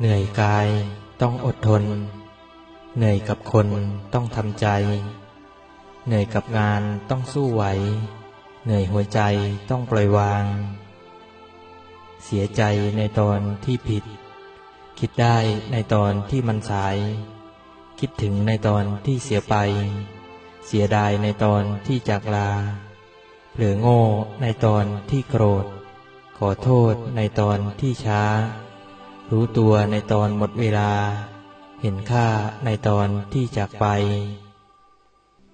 เหนื่อยกายต้องอดทน เหนื่อยกับคนต้องทำใจ เหนื่อยกับงานต้องสู้ไหว เหนื่อยหัวใจต้องปล่อยวาง เสียใจในตอนที่ผิด คิดได้ในตอนที่มันสาย คิดถึงในตอนที่เสียไป เสียดายในตอนที่จากลาเผลอโง่ในตอนที่โกรธ ขอโทษในตอนที่ช้า รู้ตัวในตอนหมดเวลา เห็นค่าในตอนที่จากไป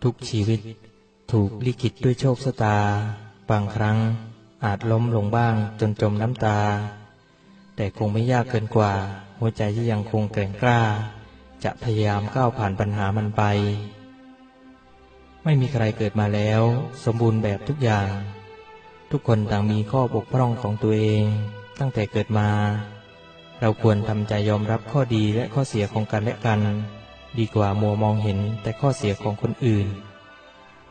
ทุกชีวิตถูกลิขิตด้วยโชคชะตา บางครั้งอาจล้มลงบ้างจนจมน้ำตา แต่คงไม่ยากเกินกว่า หัวใจที่ยังคงแกร่งกล้า จะพยายามก้าวผ่านปัญหามันไป ไม่มีใครเกิดมาแล้ว สมบูรณ์แบบทุกอย่าง ทุกคนต่างมีข้อบกพร่องของตัวเอง ตั้งแต่เกิดมา เราควรทำใจยอมรับข้อดีและข้อเสียของกันและกัน ดีกว่ามัวมองเห็นแต่ข้อเสียของคนอื่น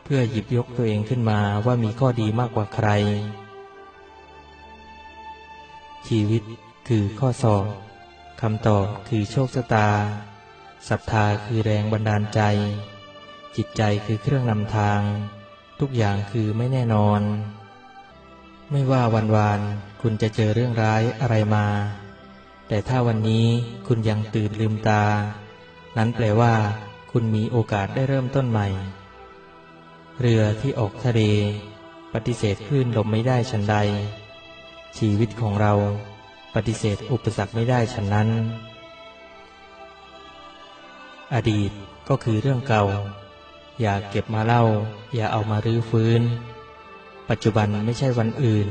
เพื่อหยิบยกตัวเองขึ้นมาว่ามีข้อดีมากกว่าใคร ชีวิตคือข้อสอบคำตอบคือโชคชะตาศรัทธาคือแรงบันดาลใจ จิตใจคือเครื่องนำทาง ทุกอย่างคือไม่แน่นอน ไม่ว่าวันวานคุณจะเจอเรื่องร้ายอะไรมา แต่ถ้าวันนี้คุณยังตื่นลืมตา นั้นแปลว่าคุณมีโอกาสได้เริ่มต้นใหม่ เรือที่ออกทะเล ปฏิเสธคลื่นลมไม่ได้ฉันใด ชีวิตของเราปฏิเสธอุปสรรคไม่ได้ฉันนั้น อดีตก็คือเรื่องเก่า อย่าเก็บมาเล่า อย่าเอามารื้อฟื้น ปัจจุบันไม่ใช่วันอื่น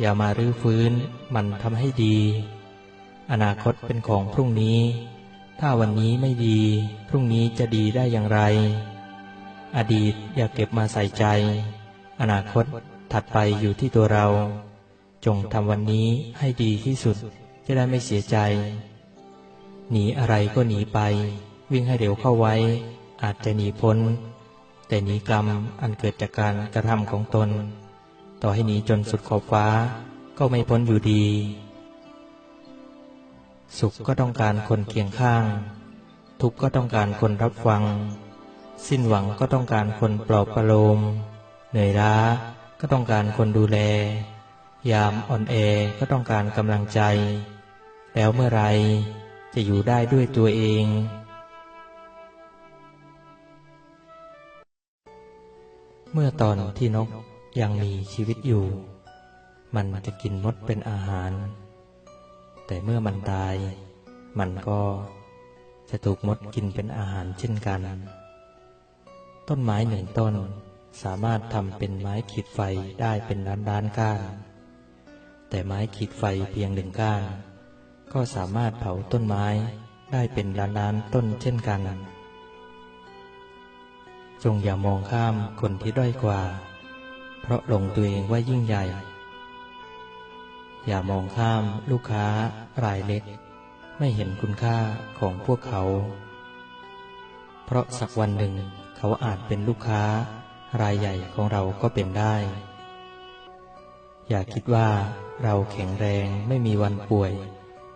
อย่ามารื้อฟื้น มันทำให้ดี อนาคตเป็นของพรุ่งนี้ ถ้าวันนี้ไม่ดี พรุ่งนี้จะดีได้อย่างไร อดีตอย่าเก็บมาใส่ใจ อนาคตถัดไปอยู่ที่ตัวเรา จงทำวันนี้ให้ดีที่สุด จะได้ไม่เสียใจ หนีอะไรก็หนีไป วิ่งให้เร็วเข้าไว้ อาจจะหนีพ้น แต่หนีกรรมอันเกิดจากการกระทำของตน ต่อให้หนีจนสุดขอบฟ้าก็ไม่พ้นอยู่ดี สุขก็ต้องการคนเคียงข้าง ทุกข์ก็ต้องการคนรับฟัง สิ้นหวังก็ต้องการคนปลอบประโลม เหนื่อยล้าก็ต้องการคนดูแล ยามอ่อนแอก็ต้องการกำลังใจ แล้วเมื่อไรจะอยู่ได้ด้วยตัวเอง เมื่อตอนที่นกยังมีชีวิตอยู่ มันจะกินมดเป็นอาหาร แต่เมื่อมันตาย มันก็จะถูกมดกินเป็นอาหารเช่นกัน ต้นไม้หนึ่งต้นสามารถทำเป็นไม้ขีดไฟได้เป็นล้านล้านก้าน แต่ไม้ขีดไฟเพียงหนึ่งก้าน ก็สามารถเผาต้นไม้ได้เป็นล้านล้านต้นเช่นกัน จงอย่ามองข้ามคนที่ด้อยกว่า เพราะหลงตัวเองว่ายิ่งใหญ่ อย่ามองข้ามลูกค้ารายเล็ก ไม่เห็นคุณค่าของพวกเขา เพราะสักวันหนึ่งเขาอาจเป็นลูกค้ารายใหญ่ของเราก็เป็นได้ อย่าคิดว่าเราแข็งแรงไม่มีวันป่วย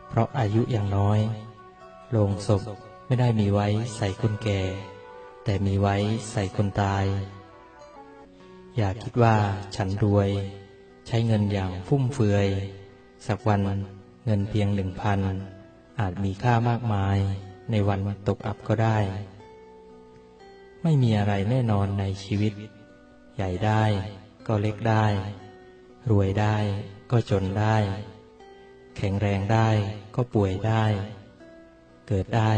เพราะอายุยังน้อยโลงศพไม่ได้มีไว้ใส่คนแก่ แต่มีไว้ใส่คนตาย อย่าคิดว่าฉันรวย ใช้เงินอย่างฟุ่มเฟือย สักวันเงินเพียงหนึ่งพันอาจมีค่ามากมายในวันตกอับก็ได้ ไม่มีอะไรแน่นอนในชีวิต ใหญ่ได้ก็เล็กได้ รวยได้ก็จนได้ แข็งแรงได้ก็ป่วยได้ เกิดได้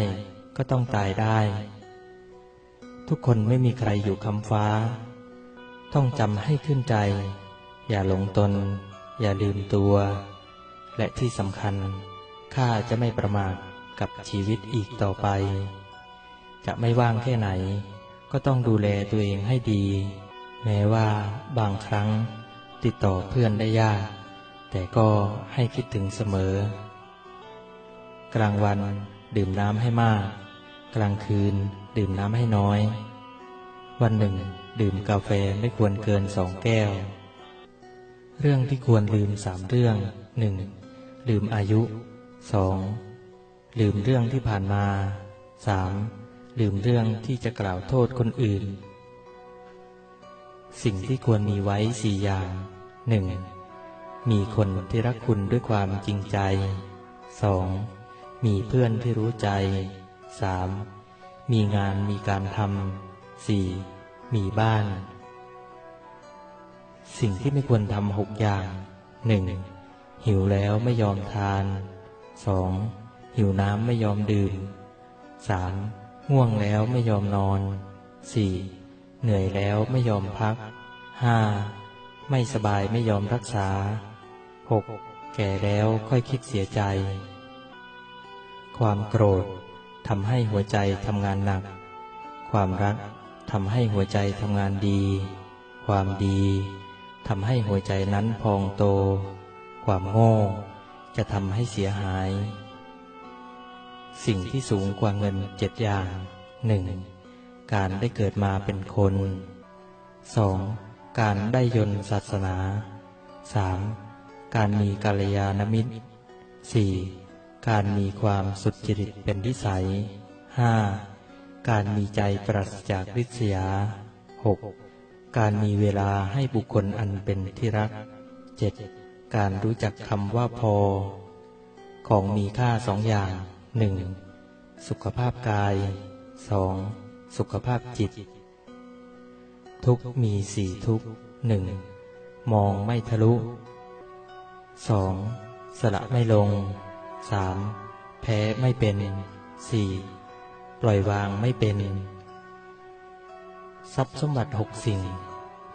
ก็ต้องตายได้ ทุกคนไม่มีใครอยู่คำฟ้า ต้องจำให้ขึ้นใจ อย่าหลงตน อย่าลืมตัว และที่สำคัญ ข้าจะไม่ประมาทกับชีวิตอีกต่อไป จะไม่ว่างแค่ไหน ก็ต้องดูแลตัวเองให้ดี แม้ว่าบางครั้งติดต่อเพื่อนได้ยาก แต่ก็ให้คิดถึงเสมอ กลางวันดื่มน้ำให้มาก กลางคืนดื่มน้ำให้น้อย วันหนึ่ง ดื่มกาแฟไม่ควรเกินสองแก้ว เรื่องที่ควรลืมสามเรื่องหนึ่งลืมอายุสองลืมเรื่องที่ผ่านมา 3. ลืมเรื่องที่จะกล่าวโทษคนอื่น สิ่งที่ควรมีไว้สี่อย่างหนึ่งมีคนที่รักคุณด้วยความจริงใจ 2. มีเพื่อนที่รู้ใจ 3. มีงานมีการทำ 4. มีบ้าน สิ่งที่ไม่ควรทำหกอย่างหนึ่งหิวแล้วไม่ยอมทาน 2. หิวน้ำไม่ยอมดื่ม 3. ง่วงแล้วไม่ยอมนอน 4. เหนื่อยแล้วไม่ยอมพัก 5. ไม่สบายไม่ยอมรักษา 6. แก่แล้วค่อยคิดเสียใจ ความโกรธทำให้หัวใจทำงานหนัก ความรักทำให้หัวใจทำงานดี ความดี ทำให้หัวใจนั้นพองโต ความโง่ จะทำให้เสียหาย สิ่งที่สูงกว่าเงินเจ็ดอย่างหนึ่งการได้เกิดมาเป็นคน 2. การได้ยนต์ศาสนา 3. การมีกัลยาณมิตร 4. การมีความสุจริตเป็นวิสัย 5. การมีใจปราศจากริษยา 6. การมีเวลาให้บุคคลอันเป็นที่รัก 7. การรู้จักคำว่าพอ ของมีค่าสองอย่างหนึ่งสุขภาพกาย 2. สุขภาพจิต ทุกมีสี่ทุกหนึ่งมองไม่ทะลุ 2. สละไม่ลง 3. แพ้ไม่เป็น 4. ปล่อยวางไม่เป็น ทรัพย์สมบัติหกสิ่ง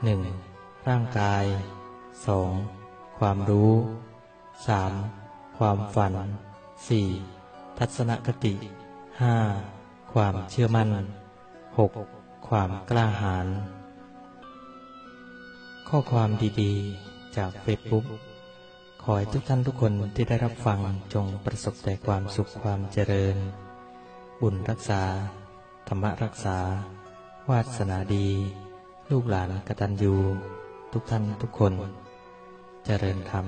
หนึ่งร่างกาย 2. ความรู้ 3. ความฝัน 4. ทัศนคติ 5. ความเชื่อมั่น 6. ความกล้าหาญข้อความดีๆ จากเฟซบุ๊กขอให้ทุกท่านทุกคนที่ได้รับฟังจงประสบแต่ความสุขความเจริญ บุญรักษา ธรรมรักษา วาสนาดี ลูกหลานกตัญญู ทุกท่านทุกคน เจริญธรรม